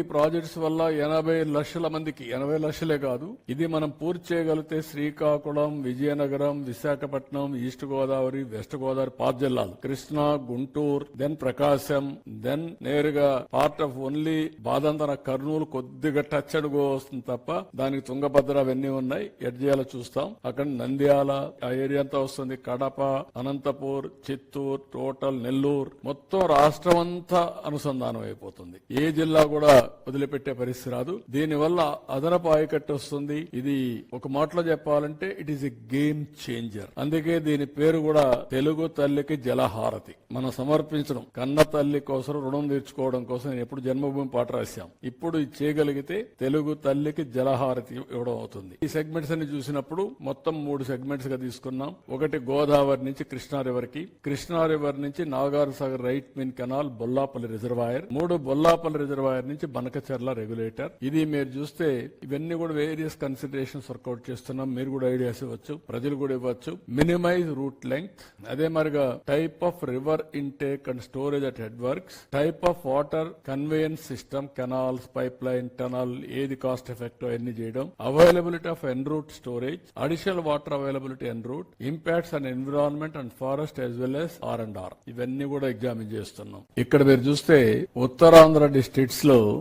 ఈ ప్రాజెక్ట్స్ వల్ల ఎనభై లక్షల మందికి ఎనభై లక్షలే కాదు ఇది మనం పూర్తి చేయగలిగితే శ్రీకాకుళం విజయనగరం విశాఖపట్నం ఈస్ట్ గోదావరి వెస్ట్ గోదావరి పాత జిల్లాలు. కృష్ణా గుంటూరు దెన్ ప్రకాశం దెన్ నేరుగా పార్ట్ ఆఫ్ ఓన్లీ బాదంతన కర్నూలు కొద్దిగా టచ్ అడుగు వస్తుంది తప్ప దానికి తుంగభద్ర అవన్నీ ఉన్నాయి. ఎడ్జియాల చూస్తాం. అక్కడ నంద్యాల ఆ ఏరియా అంతా వస్తుంది. కడప అనంతపూర్ చిత్తూరు టోటల్ నెల్లూరు. మొత్తం రాష్ట్రం అంతా అనుసంధానం అయిపోతుంది. ఏ జిల్లా కూడా వదిలిపెట్టే పరిస్థితి రాదు. దీనివల్ల అదనపు ఆయకట్టు వస్తుంది. ఇది ఒక మాటలో చెప్పాలంటే it is a game changer అందుకే దీని పేరు కూడా తెలుగు తల్లికి జలహారతి. మనం సమర్పించడం. కన్న తల్లి కోసం రుణం తీర్చుకోవడం కోసం నేను ఎప్పుడు జన్మభూమి పాట రాశాం. ఇప్పుడు ఇది చేయగలిగితే తెలుగు తల్లికి జలహారతి ఇవ్వడం అవుతుంది. ఈ సెగ్మెంట్స్ అన్ని చూసినప్పుడు మొత్తం మూడు సెగ్మెంట్స్గా తీసుకున్నాం. ఒకటి గోదావరి నుంచి కృష్ణా రివర్కి కృష్ణా రివర్ నుంచి Nagar Sagar right main canal Bollapalli reservoir మూడు బొల్లాపల్లి రిజర్వాయర్ నుంచి బనకచర్ల రెగ్యులేటర్. ఇది మీరు చూస్తే ఇవన్నీ కూడా వేరియస్ కన్సిడరేషన్స్ వర్కౌట్ చేస్తున్నాం. మీరు కూడా ఐడియాస్ ఇవ్వచ్చు ప్రజలు కూడా ఇవ్వచ్చు. మినిమైజ్ రూట్ లెంగ్త్ అదే మరిగా type of river intake and storage at head works type of water conveyance system canals pipe line tunnel ఏది కాస్ట్ ఎఫెక్ట్ అన్ని చేయడం. Availability of en route storage additional water availability en route impacts and environment and forest as well as R and R ఇవన్నీ కూడా examine చేస్తున్నాం. ఇక్కడ మీరు చూస్తే ఉత్తరాంధ్ర డిస్ట్రిక్ట్స్లో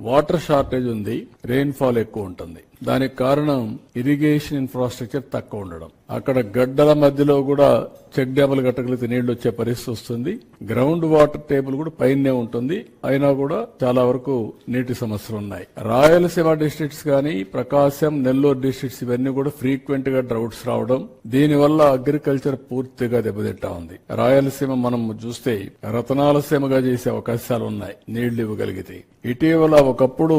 వాటర్ షార్టేజ్ ఉంది రెయిన్ ఫాల్ ఎక్కువ ఉంటుంది. దానికి కారణం ఇరిగేషన్ ఇన్ఫ్రాస్ట్రక్చర్ తక్కువ ఉండడం. అక్కడ గడ్డల మధ్యలో కూడా చెక్ డ్యాములు కట్టగలిగితే నీళ్ళు వచ్చే పరిస్థితి వస్తుంది. గ్రౌండ్ వాటర్ టేబుల్ కూడా పైనే ఉంటుంది. అయినా కూడా చాలా వరకు నీటి సమస్యలు ఉన్నాయి. రాయలసీమ డిస్ట్రిక్ట్స్ కానీ ప్రకాశం నెల్లూరు డిస్ట్రిక్ట్స్ ఇవన్నీ కూడా ఫ్రీక్వెంట్గా డ్రౌట్స్ రావడం దీనివల్ల అగ్రికల్చర్ పూర్తిగా దెబ్బతింటా ఉంది. రాయలసీమ మనం చూస్తే రతనాలసీమగా చేసే అవకాశాలు ఉన్నాయి నీళ్ళు ఇవ్వగలిగితే. ఇటీవల ఒకప్పుడు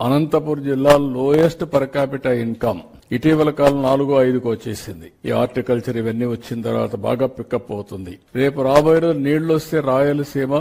అనంతపూర్ జిల్లా లోయెస్ట్ పర్ క్యాపిటల్ ఇన్కమ్ ఇటీవల కాలం నాలుగు ఐదుకు వచ్చేసింది. ఈ హార్టికల్చర్ ఇవన్నీ వచ్చిన తర్వాత బాగా పికప్ అవుతుంది. రేపు రాబోయే రోజు నీళ్ళు వస్తే రాయలసీమ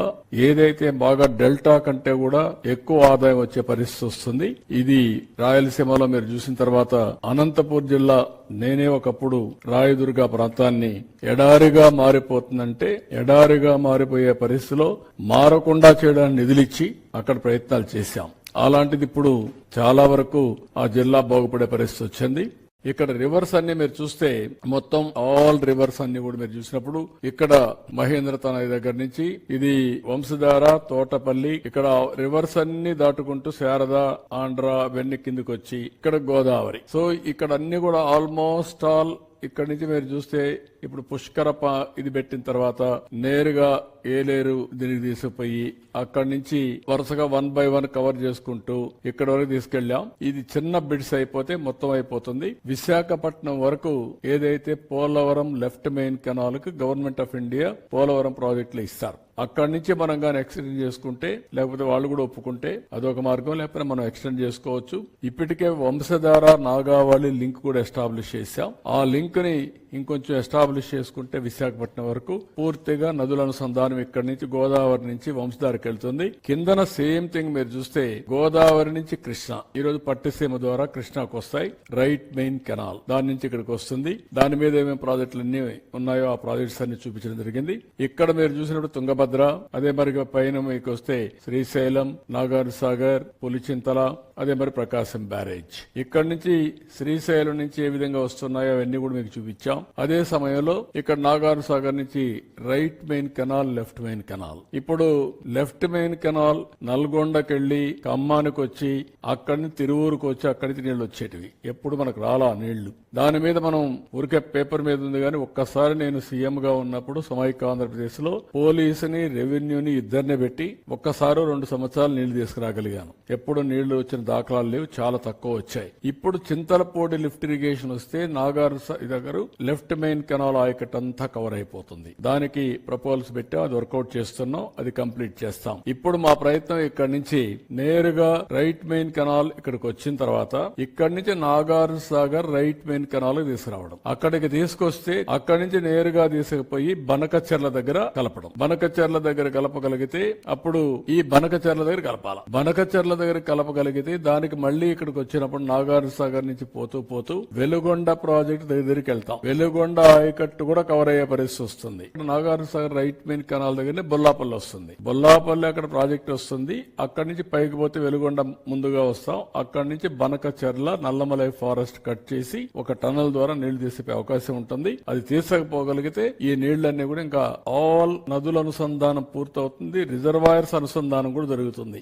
ఏదైతే బాగా డెల్టా కంటే కూడా ఎక్కువ ఆదాయం వచ్చే పరిస్థితి వస్తుంది ఇది రాయలసీమలో మీరు చూసిన తర్వాత అనంతపూర్ జిల్లా నేనే ఒకప్పుడు రాయదుర్గ ప్రాంతాన్ని ఎడారిగా మారిపోతుందంటే ఎడారిగా మారిపోయే పరిస్థితిలో మారకుండా చేయడానికి నిధులిచ్చి అక్కడ ప్రయత్నాలు చేశాం. అలాంటిది ఇప్పుడు చాలా వరకు ఆ జిల్లా బాగుపడే పరిస్థితి వచ్చింది. ఇక్కడ రివర్స్ అన్ని మీరు చూస్తే మొత్తం ఆల్ రివర్స్ అన్ని కూడా మీరు చూసినప్పుడు ఇక్కడ మహేంద్ర తనయ్య దగ్గర నుంచి ఇది వంశధార తోటపల్లి ఇక్కడ రివర్స్ అన్ని దాటుకుంటూ శారద ఆంధ్ర వెన్ని కిందకి వచ్చి ఇక్కడ గోదావరి. సో ఇక్కడ అన్ని కూడా ఆల్మోస్ట్ ఆల్ ఇక్కడ నుంచి మీరు చూస్తే ఇప్పుడు పుష్కర ఇది పెట్టిన తర్వాత నేరుగా ఏలేరు దీనికి తీసుకుపోయి అక్కడి నుంచి వరుసగా వన్ బై వన్ కవర్ చేసుకుంటూ ఇక్కడ వరకు తీసుకెళ్ళాం ఇది చిన్న బిడ్స్ అయిపోతే మొత్తం అయిపోతుంది. విశాఖపట్నం వరకు ఏదైతే పోలవరం లెఫ్ట్ మెయిన్ కెనాల్కు గవర్నమెంట్ ఆఫ్ ఇండియా పోలవరం ప్రాజెక్టులు ఇస్తారు. అక్కడి నుంచి మనం కానీ ఎక్స్టెండ్ చేసుకుంటే లేకపోతే వాళ్ళు కూడా ఒప్పుకుంటే అదొక మార్గం. లేకపోతే మనం ఎక్స్టెండ్ చేసుకోవచ్చు. ఇప్పటికే వంశధార నాగావళి లింక్ కూడా ఎస్టాబ్లిష్ చేశాం. ఆ లింక్ని ఇంకొంచెం ఎస్టాబ్లిష్ చేసుకుంటే విశాఖపట్నం వరకు పూర్తిగా నదుల అనుసంధానం ఇక్కడి నుంచి గోదావరి నుంచి వంశధారకి వెళ్తుంది. కిందన సేమ్ థింగ్ మీరు చూస్తే గోదావరి నుంచి కృష్ణ. ఈ రోజు పట్టిసీమ ద్వారా కృష్ణకు వస్తాయి. Right main canal. దాని నుంచి ఇక్కడికి వస్తుంది. దాని మీద ఏమేమి ప్రాజెక్టులు అన్ని ఉన్నాయో ఆ ప్రాజెక్ట్స్ అన్ని చూపించడం జరిగింది. ఇక్కడ మీరు చూసినప్పుడు తుంగభద్ర అదే మరి పైన మీకు వస్తే శ్రీశైలం నాగార్ సాగర్ పులిచింతల అదే మరి ప్రకాశం బ్యారేజ్. ఇక్కడ నుంచి శ్రీశైలం నుంచి ఏ విధంగా వస్తున్నాయో అవన్నీ కూడా మీకు చూపించాం. అదే సమయంలో ఇక్కడ నాగార్ సాగర్ నుంచి right main canal left main canal. ఇప్పుడు లెఫ్ట్ మెయిన్ కెనాల్ నల్గొండకెళ్ళి ఖమ్మానికి వచ్చి అక్కడి నుంచి తిరువూరుకు వచ్చి అక్కడి నుంచి నీళ్ళు వచ్చేటివి. ఎప్పుడు మనకు రాలా నీళ్ళు? దాని మీద మనం ఊరికే పేపర్ మీద ఉంది కానీ ఒక్కసారి నేను సీఎం గా ఉన్నప్పుడు సమైక్య ఆంధ్రప్రదేశ్లో పోలీసుని రెవెన్యూని ఇద్దరిని పెట్టి ఒక్కసారి రెండు సంవత్సరాలు నీళ్ళు తీసుకురాగలిగాను. ఎప్పుడు నీళ్ళు వచ్చిన దాఖలాలు లేవు చాలా తక్కువ వచ్చాయి. ఇప్పుడు చింతలపూడి లిఫ్ట్ ఇరిగేషన్ వస్తే నాగారు దగ్గర లెఫ్ట్ మెయిన్ కెనాల్ ఆయకట్ అంతా కవర్ అయిపోతుంది. దానికి ప్రపోజల్స్ పెట్టాం అది వర్కౌట్ చేస్తున్నాం అది కంప్లీట్ చేస్తాం. ఇప్పుడు మా ప్రయత్నం ఇక్కడ నుంచి నేరుగా రైట్ మెయిన్ కెనాల్ ఇక్కడికి వచ్చిన తర్వాత ఇక్కడి నుంచి Nagar Sagar right main canal తీసుకురావడం. అక్కడికి తీసుకొస్తే అక్కడి నుంచి నేరుగా తీసుకుపోయి బనకచెర్ల దగ్గర కలపడం. బనకచెర్ల దగ్గర కలపగలిగితే అప్పుడు ఈ బనకచెర్ల దగ్గర కలపాల. బనకచెర్ల దగ్గర కలపగలిగితే దానికి మళ్ళీ ఇక్కడికి వచ్చినప్పుడు నాగార్ సాగర్ నుంచి పోతూ పోతూ వెలుగొండ ప్రాజెక్ట్ దగ్గరికి వెళ్తాం. వెలుగొండ ఆయక ఆయకట్టు కూడా కవర్ అయ్యే పరిస్థితి వస్తుంది. Nagarjuna Sagar right main canal దగ్గరనే బొల్లాపల్లి వస్తుంది. బొల్లాపల్లి అక్కడ ప్రాజెక్ట్ వస్తుంది. అక్కడి నుంచి పైకి పోతే వెలుగొండ ముందుగా వస్తాం. అక్కడి నుంచి బనక చెర్ల నల్లమలై ఫారెస్ట్ కట్ చేసి ఒక టనల్ ద్వారా నీళ్ళు తీసిపోయే అవకాశం ఉంటుంది. అది తీసకపోగలిగితే ఈ నీళ్ళన్నీ కూడా ఇంకా ఆల్ నదుల అనుసంధానం పూర్తవుతుంది. రిజర్వాయర్స్ అనుసంధానం కూడా జరుగుతుంది.